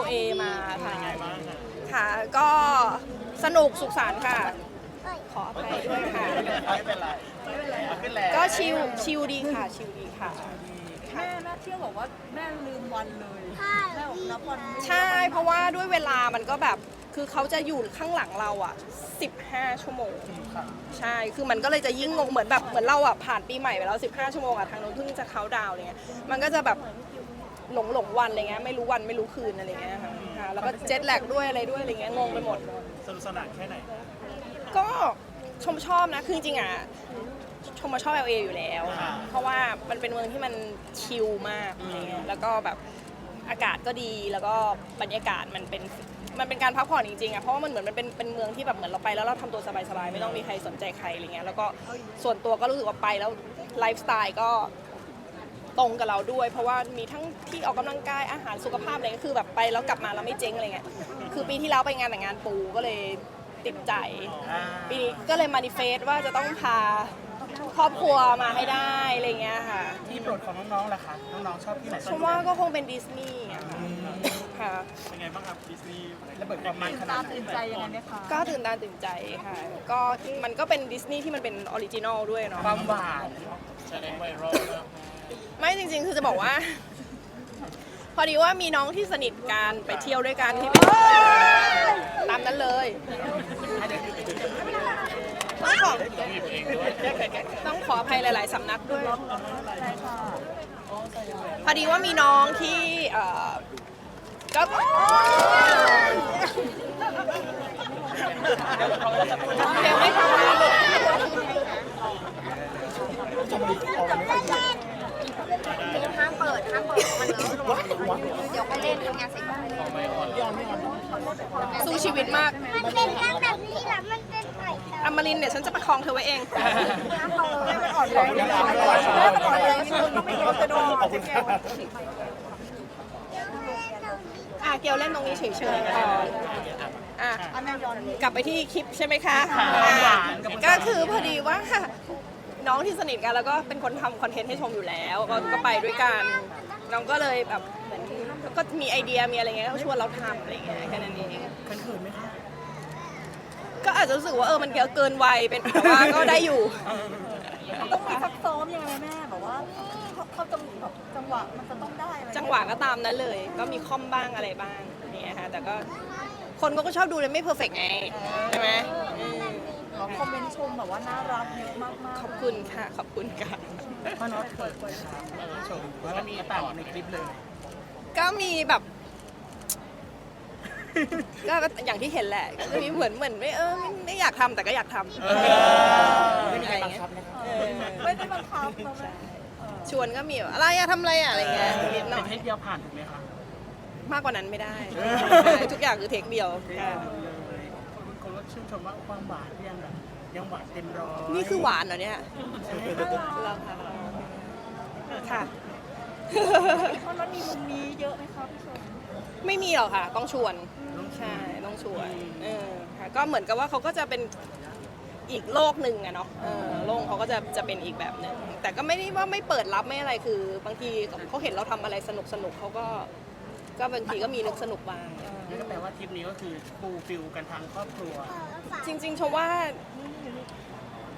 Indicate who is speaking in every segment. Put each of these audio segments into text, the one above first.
Speaker 1: LA มาค่ะ
Speaker 2: ยังไงบ้างอะ
Speaker 1: ค่ะ ก็สนุกสุขสันต์ค่ะ ขออภัยด้วยค่ะ
Speaker 2: ไม่เป็นไรเอาขึ้นแล้ว
Speaker 1: ก็ชิลชิลดีค่ะ ชิลดีค่ะ
Speaker 3: แม่แม่เที่ยวบอกว่าแม่ลืมวันเลยแม่บอกนับวันไม่ได้
Speaker 1: ใช่เพราะว่าด้วยเวลามันก็แบบคือเขาจะอยู่ข้างหลังเราอะ 15 ชั่วโมง ใช่ คือมันก็เลยจะยิ่งงงเหมือนแบบเหมือนเราอะผ่านปีใหม่ไปแล้ว 15 ชั่วโมงอะทางโน้นเพิ่งจะเขาน์ดาวน์อะไรเงี้ย มันก็จะแบบ หลงหลงวันอะไรเงี้ยไม่รู้วันไม่รู้คืนอะไรเงี้ยค่ะค่ะแล้วก็เจ็ตแลกด้วยอะไรด้วยอะไรเงี้ยงงไปหมด
Speaker 2: สนุกสนานแค่ไหน
Speaker 1: ก็ชมชอบนะคือจริงๆอะชมมาชอบ LA อยู่แล้ว
Speaker 2: อ่า
Speaker 1: เพราะว่ามันเป็นเมืองที่มันชิลมากอะไรเงี้ยแล้วก็แบบอากาศก็ดีแล้วก็บรรยากาศมันเป็นมันเป็นการพักผ่อนจริงๆอะเพราะว่ามันเหมือนมันเป็นเป็นเมืองที่แบบเหมือนเราไปแล้วเราทำตัวสบายๆไม่ต้องมีใครสนใจใครอะไรเงี้ยแล้วก็ส่วนตัวก็รู้สึกว่าไปแล้วไลฟ์สไตล์ก็ ตรงกับเราด้วย เพราะว่ามีทั้งที่ออกกำลังกายอาหารสุขภาพอะไรก็คือแบบไปแล้วกลับมาแล้วไม่เจ๊งอะไรเงี้ยคือปีที่แล้วไปงานแต่งงานปูก็เลยติดใจ
Speaker 2: อ่า
Speaker 1: ปีนี้ก็เลยมานิเฟสว่าจะต้องพาครอบครัวมาให้ได้อะไรเงี้ยค่ะ
Speaker 2: ที่โปรดของน้องๆล่ะคะน้องๆชอบที่ไหน
Speaker 1: ชมว่าก็คงเป็นดิสนีย์อะค่ะค่ะ
Speaker 2: เป็นไงบ้างครับดิสนีย์ระเบิดความมันขนา
Speaker 3: ตา
Speaker 2: ดไหน
Speaker 3: ตื่นใจยังไงไหมคะ
Speaker 1: ก็ตื่นตาตื่นใจค่ะ ก็มันก็เป็นดิสนีย์ที่มันเป็นออริจินอลด้วยเนาะ
Speaker 2: ความหวานแสดงไวรัล
Speaker 1: ไม่จริงๆ คือจะบอกว่า พอดีว่ามีน้องที่สนิทกันไปเที่ยวด้วยกันที่ตามนั้นเลยต้องขอต้องขออภัยหลาย ๆสำนักด้วย พอดีว่ามีน้องที่เอ่อก็เดี๋ยวไม่ทำงานลูก
Speaker 4: ห้ามเปิดห้ามเปิดมันเลอะ เดี๋ยวไปเล่นทำงานเสร็จก็ไปเล่น
Speaker 1: สู้ชีวิตมาก
Speaker 4: มันเป็นแค่แบบนี้แหละมันเป็นไข่
Speaker 1: อมรินทร์เดี๋ยวฉันจะประคองเธอไว้เอง
Speaker 4: ห้ามเปิดมันอ่อน
Speaker 2: ขอบคุณครับ
Speaker 3: ขอบคุณครับ
Speaker 2: ขอบคุณครับ
Speaker 1: อะเกียวเล่นตรงนี้เฉยๆก่อนอะ
Speaker 3: อันแม่ย้อน
Speaker 1: กลับไปที่คลิปใช่ไหมคะ
Speaker 2: ค่ะ
Speaker 1: อะ
Speaker 2: หวานกับคุณ
Speaker 1: ก็คือพอดีว่าน้องที่สนิทกันแล้วก็เป็นคนทำคอนเทนต์ให้ชมอยู่แล้ว ก็ก็ไปด้วยกัน น้องก็เลยแบบเหมือน ก็มีไอเดียมีอะไรเงี้ยก็ชวนเราทำอะไรเงี้ยแค่นั้นเอง
Speaker 2: เขินๆไหมคะ
Speaker 1: ก็อาจจะรู้สึกว่าเออมันเกินวัยเป็นแต่ว่าก็ได้อยู่
Speaker 3: ต้องมีซักซ้อมยังไงแม่แบบว่าเขาเขาจังแบบจังหวะมันจะต้องได้อะไร
Speaker 1: จังหวะก็ตามนั้นเลย ก็มีคอมบ้างอะไรบ้างเนี่ยค่ะแต่ก็คนก็ชอบดูเลยไม่เพอร์เฟกไงใช่ไหมอืม
Speaker 3: คอมเมนต์ชมแบบว่าน่ารักเยอะมาก
Speaker 1: ขอบคุณค่ะ ขอบคุณค่ะ
Speaker 2: พ่อน้องเขินไหมครับเออชมว่ามีต่างในคลิปเลย
Speaker 1: ก็มีแบบ ก็อย่างที่เห็นแหละก็จะมีเหมือนเหมือนไม่เออไม่ไม่อยากทำแต่ก็อยากทำ
Speaker 2: เออไม่มีใครบังคับนะครับ
Speaker 1: เออ
Speaker 3: ๆไม่ได้บังคับนะแม่
Speaker 1: ชวนก็มีแบบอะไรอะทำอะไรอะอะไรเงี้ยนิดหน่
Speaker 2: เป็
Speaker 1: อนย
Speaker 2: เทคเดียวผ่านถูกไหมคะ
Speaker 1: มากกว่านั้นไม่ได้
Speaker 2: เออ
Speaker 1: ใช่ทุกอย่างคือเทคเดียวค่ะ
Speaker 2: คนก็ชื่นชมว่าความหวานยังแบบยังหวานเต็มร้อย
Speaker 1: นี่คือหวานเหรอเนี่ยเราค่ะค่ะ
Speaker 3: เพราะมันมีมุมนี้เยอะไหมคะพี่ชม
Speaker 1: ไม่มีหรอกค่ะ ต้องชวน ใช่ ต้องชวน เออค่ะก็เหมือนกับว่าเขาก็จะเป็นอีกโลกหนึ่งอะเนาะ เออ โลกเขาก็จะจะเป็นอีกแบบหนึ่ง แต่ก็ไม่ได้ว่าไม่เปิดรับไม่อะไร คือบางทีเขาเห็นเราทำอะไรสนุกสนุกเขาก็ ก็บางทีก็มีนึกสนุกบ้าง
Speaker 2: นั่นก็แปลว่าทริปนี้ก็คือฟูลฟิลกันทางครอบครัว
Speaker 1: จริงๆชมว่า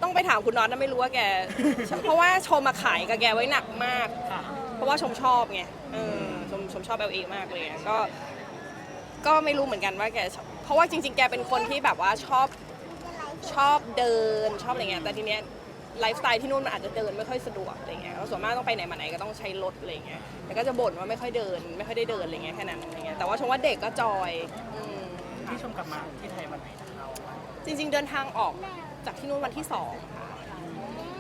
Speaker 1: ต้องไปถามคุณน็อตนะไม่รู้ว่าแก เพราะว่าชมมาขายกับแกไว้หนักมาก
Speaker 2: ค่ะ
Speaker 1: เพราะว่าชมชอบไงเออชมชมชอบเอลเอมากเลยอะก็ ก็ไม่รู้เหมือนกันว่าแกชอบเพราะว่าจริง ๆ แกเป็นคนที่แบบว่าชอบชอบเดินชอบอะไรเงี้ยแต่ทีเนี้ยไลฟ์สไตล์ที่นู่นมันอาจจะเดินไม่ค่อยสะดวกอะไรเงี้ยแล้วส่วนมากต้องไปไหนมาไหนก็ต้องใช้รถอะไรเงี้ยแต่ก็จะบ่นว่าไม่ค่อยเดิน ไม่ค่อยได้เดินอะไรเงี้ยแค่นั้นอะไรเงี้ยแต่ว่าชมว่าเด็กก็จอยอืม
Speaker 2: ที่ชมกลับมาที่ไทยวันไหนนะเรา
Speaker 1: จริง ๆ เดินทางออกจากที่นู่นวันที่สองค่ะ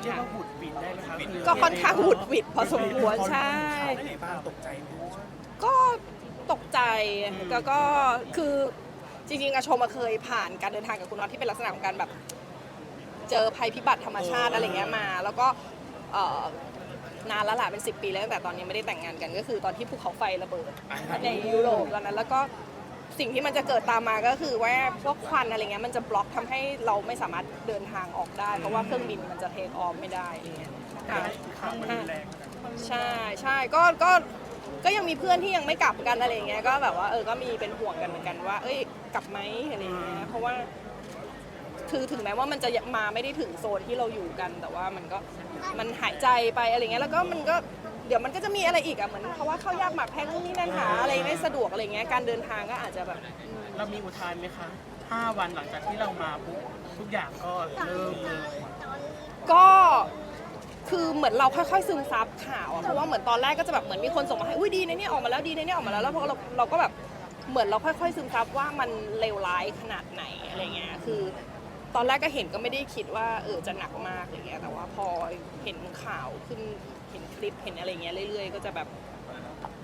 Speaker 2: เรียกว่าบุดบิดได้ไหมคะ
Speaker 1: ก็ค่อนข้างหวุดหวิดพอสมควรใช่
Speaker 2: ได้ไหนบ้างตกใจไหม
Speaker 1: ก็ตกใจแล้วก็คือจริงๆอะชมอะเคยผ่านการเดินทางกับคุณน็อตที่เป็นลักษณะของการแบบ เจอภัยพิบัติธรรมชาติอะไรเงี้ยมา แล้วก็เอ่อนานแล้วล่ะเป็น 10 ปีแล้วตั้งแต่ตอนนี้ไม่ได้แต่งงานกันก็คือตอนที่ภูเขาไฟระเบิดในยุโรปตอนนั้นแล้วก็ สิ่งที่มันจะเกิดตามมาก็คือว่าพวกควันอะไรเงี้ยมันจะบล็อกทำให้เราไม่สามารถเดินทางออกได้ เพราะว่าเครื่องบินมันจะเทคออฟไม่ได้อะไรเงี้ยค่ะ
Speaker 2: ข่าวมันรุนแรง
Speaker 1: ใช่ใช่ก็ก็ก็ยังมีเพื่อนที่ยังไม่กลับกันอะไรอย่างเงี้ยก็แบบว่าเออก็มีเป็นห่วงกันเหมือนกันว่า เอ้ยกลับไหมอะไรอย่างเงี้ยเพราะว่า คือถึงแม้ว่ามันจะมาไม่ได้ถึงโซนที่เราอยู่กัน แต่ว่ามันก็มันหายใจไปอะไรเงี้ยแล้วก็มันก็ เดี๋ยวมันก็จะมีอะไรอีกอะเหมือนเพราะว่าเข้ายากหมากแพงนู่นนี่นั่นหาอะไรไม่สะดวกอะไรเงี้ยการเดินทางก็อาจจะแบบ
Speaker 2: เรามีอุทานไหมคะ 5 วันหลังจากที่เรามาปุ๊บทุกอย่างก็เริ่มเลย
Speaker 1: ก็คือเหมือนเราค่อยๆซึมซับข่าวอะเพราะว่าเหมือนตอนแรกก็จะแบบเหมือนมีคนส่งมาให้อุ้ยดีในะเนี่ยออกมาแล้วดีในะเนี่ยออกมาแล้วแล้วพอเราเราก็แบบเหมือนเราค่อยๆซึมซับว่ามันเลวร้ายขนาดไหนอะไรเงี้ยคือ ตอนแรกก็เห็นก็ไม่ได้คิดว่าเออจะหนักมากอะไรเงี้ยแต่ว่าพอเห็นข่าวขึ้น เห็นคลิปเห็นอะไรเงี้ยเรื่อย ๆ ก็จะแบบ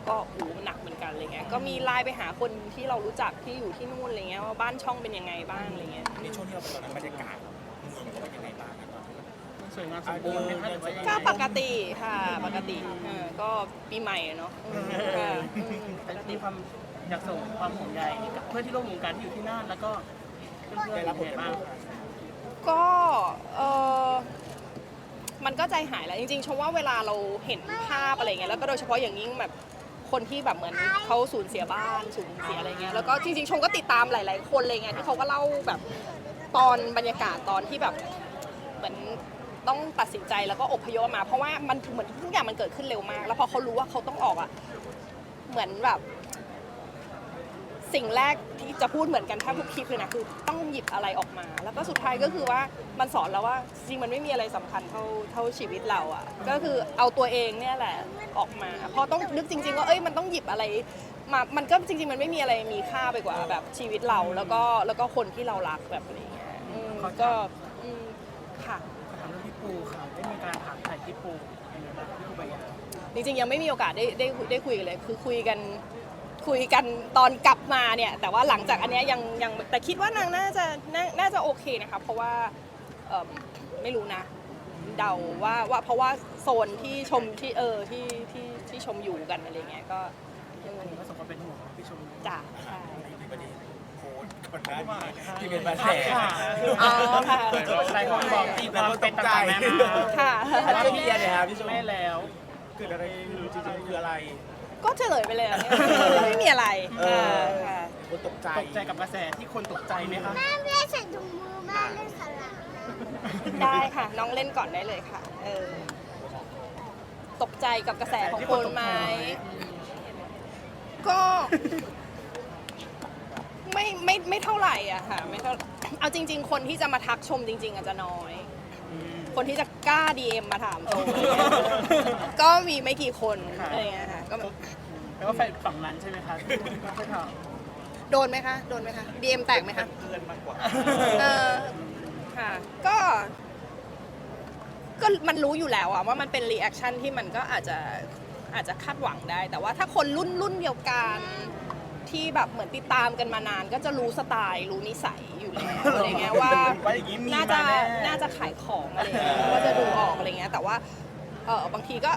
Speaker 1: ก็โอ้โหหนักเหมือนกันอะไรเงี้ยก็มีไลน์ไปหาคนที่เรารู้จักที่อยู่ที่นู่นอะไรเงี้ยว่าบ้านช่องเป็นยังไงบ้างอะไรเงี้ย
Speaker 5: ในช่วงที่เราไปตอนนั้นบรรยากาศเมืองเป็นยังไงบ้างอะตอนนั้น
Speaker 2: สวยงามสมบูรณ์ไหมคะหรือว่ายังไง
Speaker 1: ก็ปกติค่ะ ปกติเออก็ปีใหม่อะเนาะอืมค่ะอืมป
Speaker 2: แต่
Speaker 1: กติ
Speaker 2: มีความอยากส่งความห่วงใยกับเพื่อนที่ร่วมวงการที่อยู่ที่นั่นแล้วก็เพื่อนๆ
Speaker 5: ได้รับผล
Speaker 2: เป็น
Speaker 5: ก
Speaker 2: ไง
Speaker 5: ระท
Speaker 2: บ้าง
Speaker 5: บ
Speaker 1: ก็เออ มันก็ใจหายแหล้วจริงๆชมว่าเวลาเราเห็นภาพอะไรเงี้ยแล้วก็โดยเฉพาะอย่างยิ่งแบบคนที่แบบเหมือนเขาสูญเสียบ้านสูญเสียอะไรเงี้ยแล้วก็จริงๆชมก็ติดตามหลาย ๆ คนเลยไงที่เขาก็เล่าแบบตอนบรรยากาศตอนที่แบบเหมือนต้องตัดสินใจแล้วก็อพยพมา เพราะว่ามันเหมือนทุกอย่างมันเกิดขึ้นเร็วมาก แล้วพอเขารู้ว่าเขาต้องออกอะเหมือนแบบ สิ่งแรกที่จะพูดเหมือนกันแทบทุกคลิปเลยนะคือต้องหยิบอะไรออกมา แล้วก็สุดท้ายก็คือว่ามันสอนเราว่าจริงๆมันไม่มีอะไรสำคัญเท่าเท่าชีวิตเราอะ่ะก็คือเอาตัวเองเนี่ยแหละออกมาเพราะต้องนึกจริง ๆ ว่าเอ้ยมันต้องหยิบอะไรมามันก็จริง ๆ มันไม่มีอะไรมีค่าไปกว่าแบบชีวิตเราแล้วก็แล้วก็คนที่เรารักแบบอะไรเงี้ยอืมก็อืมค่ะ
Speaker 2: ขอถามเรื่องพี่ปูค่ะได้มีการถามถ่ายพี่ปูยังไงบ้างพี่ปูใบหยา
Speaker 1: จริงๆยังไม่มีโอกาสได้ได้ได้คุยกันเลย คือคุยกัน คุยกันตอนกลับมาเนี่ย แต่ว่าหลังจากอันเนี้ยยังยังแต่คิดว่านางน่าจะนาน่าจะโอเคนะคะเพราะว่าเอิ่มไม่รู้นะ เดาว่าว่าเพราะว่าโซนที่ชมที่เออที่ที่ที่ชมอยู่กันอะไรเงี้ยก็อืม
Speaker 2: อันนี้ก็สมควรเป็นห่วงพี่ชม
Speaker 1: จ้ะใช่
Speaker 5: มีประเด็นโพสต์ก่อนหน้านี้ที่เป็นมาแฉ
Speaker 1: อ๋อค่ะ
Speaker 2: หลายคนบอกตีความเป็นต่างๆนานา
Speaker 1: ค่ะ
Speaker 5: อันนี้เคลียร์เนี่ยครับพี่ชม
Speaker 2: ไม่แล้ว
Speaker 5: เกิดอะไรขึ้นจริงๆคืออะไร
Speaker 1: ก็เฉลยไปเลยอะไม่มีอะไร
Speaker 5: เออ
Speaker 1: ค่ะ
Speaker 5: คนตกใจ
Speaker 2: ตกใจกับกระแสที่คนตกใจไหมคะ
Speaker 4: แม่ไม่ได้ใส่ถุงมือแม่เล่นสลัด
Speaker 1: ได้ค่ะ น้องเล่นก่อนได้เลยค่ะ เออ ตกใจกับกระแสของคนไหมก็ ไม่ไม่ไม่เท่าไหร่อะค่ะ ไม่เท่าเอาจริง ๆ คนที่จะมาทักชมจริง ๆอาจจะน้อย คนที่จะกล้า DM มาถามชมก็มีไม่กี่คนอะไรเงี้ยค่ะ ก็แบบ
Speaker 2: แล้วก็แฟนฝั่งนั้นใช่ไหมคะไม่ถาม
Speaker 1: โดนไหมคะ โดนไหมคะ DM แตกไหมคะ
Speaker 5: เพื่อนมากกว่า
Speaker 1: เออค่ะ ก็ ก็มันรู้อยู่แล้วอะว่ามันเป็นรีแอคชั่นที่มันก็อาจจะอาจจะคาดหวังได้ แต่ว่าถ้าคนรุ่นรุ่นเดียวกันที่แบบเหมือนติดตามกันมานาน ก็จะรู้สไตล์รู้นิสัยอยู่แล้วอะไรเงี้ยว่า
Speaker 2: ว่าอย่างนี้มี
Speaker 1: น่าจะ
Speaker 2: มาแน่
Speaker 1: น่าจะขายของอะไรเงี้ยก็จะดูออกอะไรเงี้ยแต่ว่าเออบางทีก็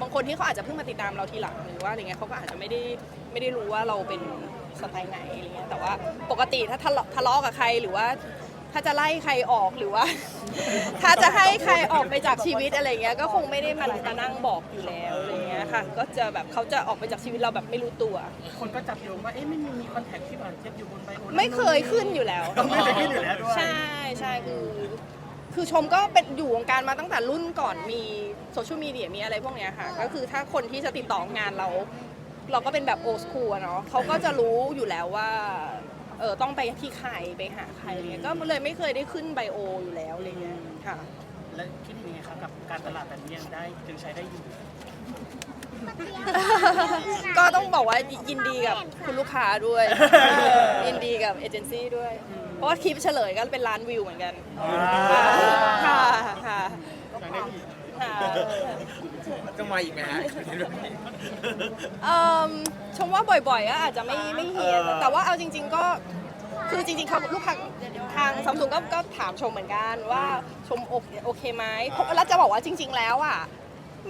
Speaker 1: บางคนที่เขาอาจจะเพิ่งมาติดตามเราทีหลังหรือว่าอะไรเงี้ยเขาก็อาจจะไม่ได้ไม่ได้รู้ว่าเราเป็นสไตล์ไหนอะไรเงี้ยแต่ว่าปกติถ้าทะเลาะทะเลาะกับใครหรือว่า ถ้าจะไล่ใครออกหรือว่า ถ้าจะให้ใครออกไปจากชีวิตอะไรเงี้ยก็คงไม่ได้มามานั่งบอกอยู่แล้วอะไรเงี้ยค่ะ ก็จะแบบเขาจะออกไปจากชีวิตเราแบบไม่รู้ตัว
Speaker 2: คนก็จับโยงว่า เอ๊ะไม่มีมีคอนแทคที่ผ่านเช็คอยู่บนใบโอ
Speaker 1: ไม่เคยขึ้นอยู่แล้ว
Speaker 2: ไม่เคยขึ้นอยู่แล้วด้วย
Speaker 1: ใช่ใช่คือ คือชมก็เป็นอยู่วงการมาตั้งแต่รุ่นก่อนมี โซเชียลมีเดียมีอะไรพวกเนี้ยค่ะ ก็คือถ้าคนที่จะติดต่องานเรา เราก็เป็นแบบโอ o คูลเนาะเขาก็จะรู้อยู่แล้วว่าเออต้องไปที่ใครไปหาใครอะไรเงี้ยก็เลยไม่เคยได้ขึ้นไบโออยู่แล้วอะไรเงี้ยค่ะ
Speaker 2: และคิดยังไงคะกับการตลาดแบบนี้ยังได้ยังใช้ได้อยู่
Speaker 1: ก็ต้องบอกว่ายินดีกับคุณลูกค้าด้วย ยินดีกับเอเจนซี่ด้วย เพราะว่าคลิปเฉลยก็เป็นล้านวิวเหมือนกัน ค่ะค่ะค่ะ
Speaker 5: จะมาอีกไหมฮะเห็นแบบนี้
Speaker 1: เอิ่มชมว่าบ่อยๆก็อาจจะไม่ไม่เฮียน
Speaker 5: เออ
Speaker 1: แต่ว่าเอาจริง ๆก็คือจริงๆเขาลูกค้าทางซัมซุงก็ก็ถามชมเหมือนกันว่าชมโอเคโอเคไหมเพราะแล้วจะบอกว่าจริง ๆ แล้วอะ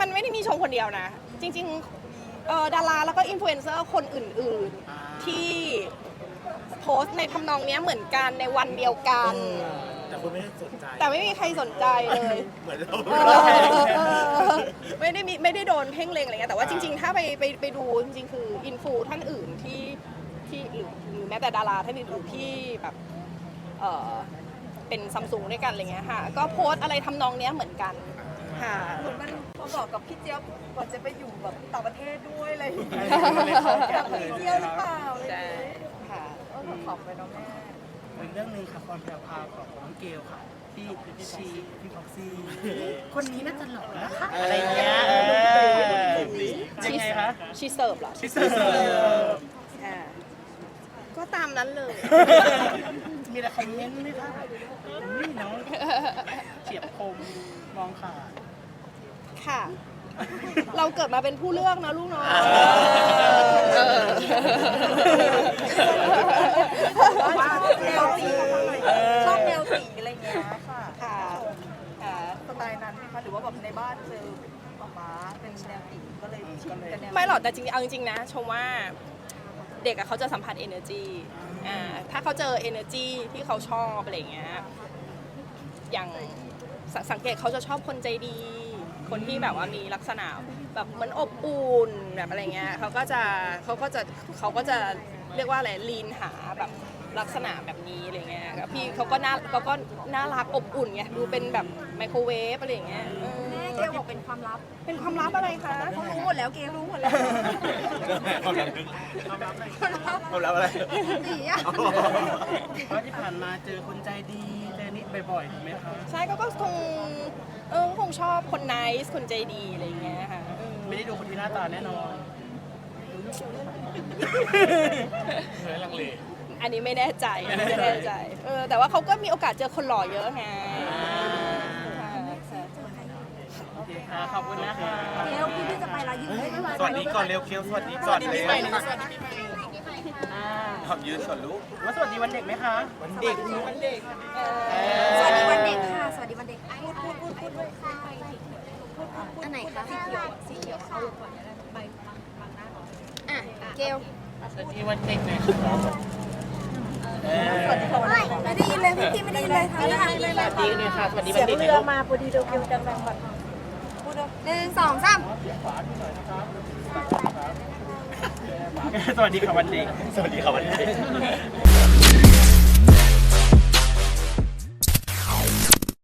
Speaker 1: มันไม่ได้มีชมคนเดียวนะ จริงๆเอ่อดาราแล้วก็อินฟลูเอนเซอร์คนอื่นๆที่โพสต์ในทำนองเนี้ยเหมือนกันในวันเดียวกัน
Speaker 5: แต่ แต่คุณไม่ได้สนใจ
Speaker 1: แต่ไม่มีใครสนใจเลย
Speaker 5: เหมือนเรา
Speaker 1: เออไม่ได้มีไม่ได้โดนเพ่งเล็งอะไรเงี้ยแต่ว่าจริงๆ ถ้าไปไปไปดูจริงๆ คืออินฟูท่านอื่นที่ที่หรือหรือแม้แต่ดาราท่านอื่นๆที่แบบเออเป็นซัมซุงด้วยกันอะไรเงี้ยค่ะ ก็โพสต์อะไรทำนองเนี้ยเหมือนกันค่ะ
Speaker 3: เหมือนมันมาบอกกับพี่เจี๊ยบก่อนจะไปอยู่แบบต่างประเทศด้วยอะไรอย่างเงี้ย
Speaker 2: แกะ
Speaker 3: แบบ
Speaker 2: เลย
Speaker 3: ไปเที่ยวหรือเปล่าอะไรอ
Speaker 1: ใช่
Speaker 3: ย่างเงี้ย
Speaker 1: ค่ะ
Speaker 3: เออขอบไปเนาะแม่
Speaker 2: อีกเรื่องหนึ่งค่ะความแพรวพราวของน้องเกลค่ะที่ชีพี่ฟ็อกซี่คนนี้น่าจะหล่อนะคะอะไรเงี้ยเออยังไงคะ
Speaker 1: ชีเสิร์ฟเหรอ
Speaker 2: ชิสเตอร์เซอร์
Speaker 1: อ่าก็ตามนั้นเลย
Speaker 2: มีอะไรคอมเมนต์ไหมคะนี่น้องเฉียบคมมองขาด
Speaker 1: ค่ะ เราเกิดมาเป็นผู้เลือกนะลูกเนาะ
Speaker 2: เออ
Speaker 3: ว่าแนวสีชอบแนวสีอะไรอย่างเงี้ยค่ะ
Speaker 1: ค่ะค่ะ
Speaker 3: สไตล์นั้นไหมคะหรือว่าแบบในบ้านเจอออกมาเป็นแนวสีก็เลยชินกับแนว
Speaker 1: ไม่หรอกแต่จริงๆเอาจริงๆนะชมว่าเด็กอะเขาจะสัมผัส energy อ่าถ้าเขาเจอ energy ที่เขาชอบอะไรอย่างเงี้ยอย่างสสังเกตเขาจะชอบคนใจดี คนที่แบบว่ามีลักษณะแบบเหมือนอบอุ่นแบบอะไรเงี้ยเขาก็จะเขาก็จะเขาก็จะเรียกว่าอะไรลีนหาแบบลักษณะแบบนี้อะไรเงี้ยแล้วพี่เขาก็น่าเขาก็น่ารักอบอุ่นไงดูเป็นแบบไมโครเวฟอะไรอย่างเงี้ยเออ
Speaker 4: แม่เกลบอกเป็นความลับ
Speaker 1: เป็นความลับอะไรคะ
Speaker 4: เขารู้หมดแล้วเกลรู้หมดแล้ว
Speaker 5: ความรัก
Speaker 2: ความลับเลย
Speaker 5: ความรักอะไร
Speaker 4: สีอะ
Speaker 2: เพราะที่ผ่านมาเจอคนใจดีเจอนิดบ่อยๆถูกไหมคะ
Speaker 1: ใช่ก็ก็คง เออคงชอบคนไนส์คนใจดีอะไรอย่างเงี้ยค่ะเออ
Speaker 2: ไม่ได้ดูคนที่หน้าตาแน่นอน
Speaker 5: เฮ้ยลังเล
Speaker 1: อันนี้ไม่แน่ใจไม่แน่ใจเออแต่ว่าเขาก็มีโอกาสเจอคนหล่อเยอะไงค่ะค่ะ
Speaker 2: โอเคค่ะขอบคุณนะคะ
Speaker 4: เกลพี่พี่จะไปละยืนให้ด้วย
Speaker 5: สวัสดีก่อนเร็วเคียวสวัสดีก่อนเร็ว
Speaker 2: อ่า
Speaker 5: ขอบยืนก่อนลูก
Speaker 2: ว่าสวัสดีวันเด็กไหมคะ
Speaker 5: วันเด็ก
Speaker 1: วันเด็ก เออ
Speaker 4: สวัสดีวันเด็กค่ะส วัสดีวันเด็กพูดพูดพูดพูดด้วยค่ะพูดพูดพูดอันไหนคะสีเขียวสีเขียวเอาก่อนใบบังหน้าก่อนอะเกล
Speaker 2: สวัสดีวันเด็กน่อยครับเออ
Speaker 4: ไม่ได้ยินเลยพี่พี่ไม่ได้ยินเลยค่ะ
Speaker 2: สวัสดีหน่อยค่ะสวัสดีวันเด็กหน่อยลูก
Speaker 4: หนึ่งสองสาม
Speaker 2: สวัสดีค่ะวันเด็ก
Speaker 5: สวัสดีค่ะวันเด็ก